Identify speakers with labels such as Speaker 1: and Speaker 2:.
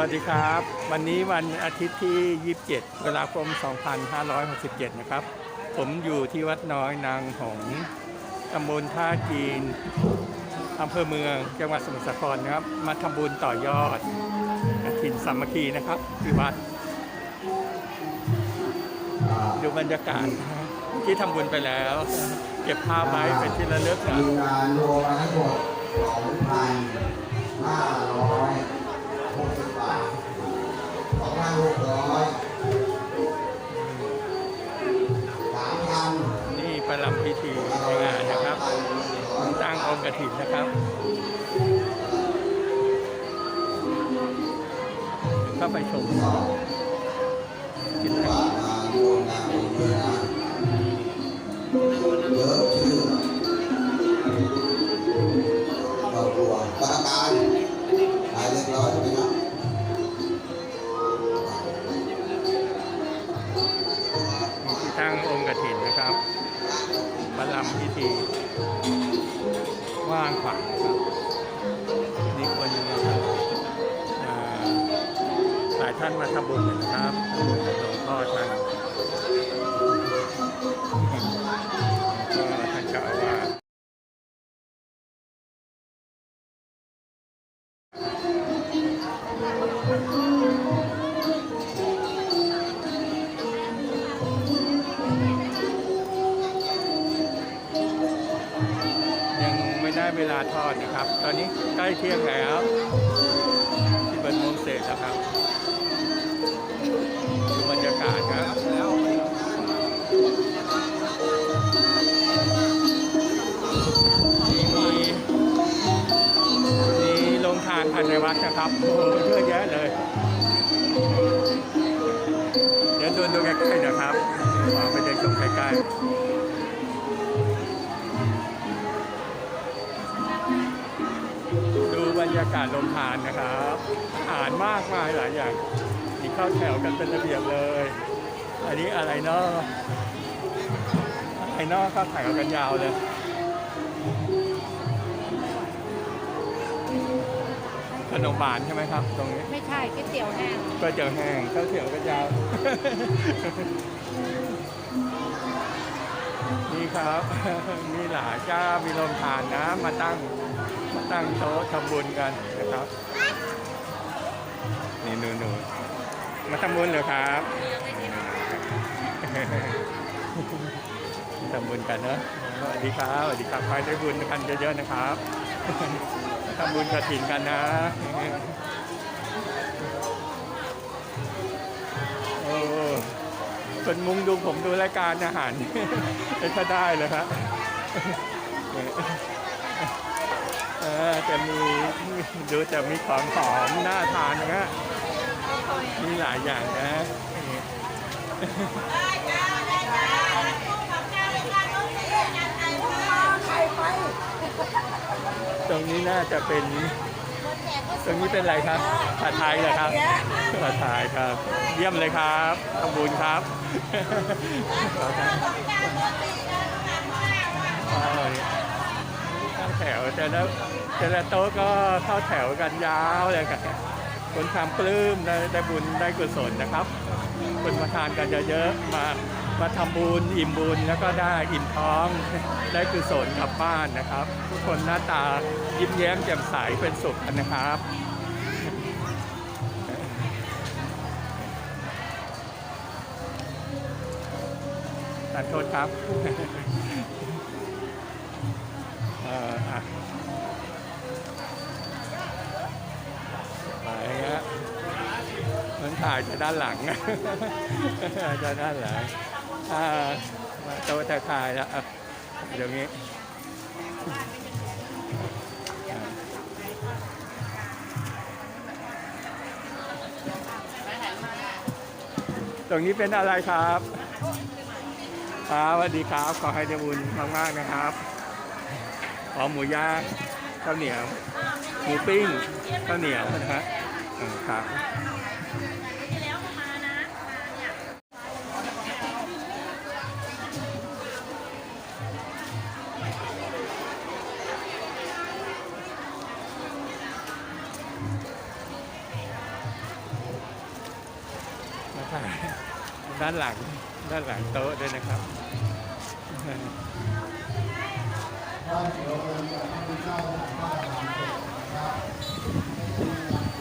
Speaker 1: วัสดีครับ วันนี้วันอาทิตย์ที่ 27 เวลาคม 2567 นะครับ ผมอยู่ที่วัดน้อยนางหงตำบลท่าจีนอำเภอเมืองจังหวัดสมุทรสาครนะครับ มาทำบุญต่อยอดถิ่นสามัคคีนะครับที่วัด ดูบรรยากาศที่ทำบุญไปแล้ว เก็บภาพไว้เป็นที่ระลึกนะ
Speaker 2: มีงานรวมมาทั้งหมด2,560 2,600 3,000
Speaker 1: นี่ประลำพิธีในงานนะครับตั้งองค์กฐินนะครับเข้าไปชมกินไป
Speaker 2: บาทมารวม ถิน
Speaker 1: นะครับประลำพิธีว่างขวางครับนี่คนนะครับอ่าหลายท่านมาทำบุญนนะครับทำบุญกับหลวงพ่อท่านก็ท่านเจ้าอาวาส ได้เวลาทอดนะครับ ตอนนี้ใกล้เที่ยงแล้วที่เปิดโมงเสร็จแล้วครับดูบรรยากาศครับมีมีโรงทานภายในวัดนะครับโอ้โหเยอะแยะเลย เดี๋ยวดูดูใกล้ๆนะครับขอไปเดินชมใกล้ๆ ดูบรรยากาศลมทานนะครับอาหารมากมายหลายอย่างมีข้าวแถวกันเป็นระเบียบเลย อันนี้อะไรเนาะอะไรเนาะข้าวแถวกันยาวเลยขนมหวานใช่ไหมครับ ตรงนี้
Speaker 3: ไม่ใช่ก๋วยเตี๋ยวแห้ง
Speaker 1: ก๋วยเตี๋ยวแห้งข้าวเตี๋ยวกันยาว นี่ครับ มีหลายเจ้ามีโรงทานนะมาตั้ง มาตั้งโต๊ะทำบุญกันนะครับ นี่หนูหนูมาทำบุญเหรอครับทำบุญกันเนอะสวัสดีครับสวัสดีครับใครได้บุญกันเยอะๆนะครับทำบุญกระถินกันนะโอ้คนมุงดูผมดูรายการอาหารถ้าได้เลยครับเออ จะมีดูจะมีของหอมน่าทานนะฮะมีหลายอย่างนะตรงนี้น่าจะเป็น ตรงนี้เป็นอะไรครับผัดไทยเหรอครับผัดไทยครับ เยี่ยมเลยครับขอบคุณครับอร่อย เข้าแถวแต่ละแต่ละโต๊ะก็เข้าแถวกันยาวเลยครับคนทำปลื้มได้ได้บุญได้กุศลนะครับคนมาทานกันเยอะๆมามาทำบุญอิ่มบุญแล้วก็ได้อิ่มท้องได้กุศลกลับบ้านนะครับ ทุกคนหน้าตายิ้มแย้มแจ่มใสเป็นสุขกันนะครับทานโทษครับ มันถ่ายจะด้านหลังจะด้านหลังอ่ามาต๊ะจะถ่ายแล้วอะเดี๋ยวนี้อ่าตรงนี้เป็นอะไรครับครับสวัสดีครับ ขอให้ได้บุญมาก ๆ นะครับ ขอหมูย่างข้าวเหนียว หมูปิ้งข้าวเหนียวนะฮะ ครับด้านหลังด้านหลังโต๊ะด้วยนะครับ
Speaker 3: เดี๋ยวเราจะให้เจ้าของบ้ทำเสร็จนะครับ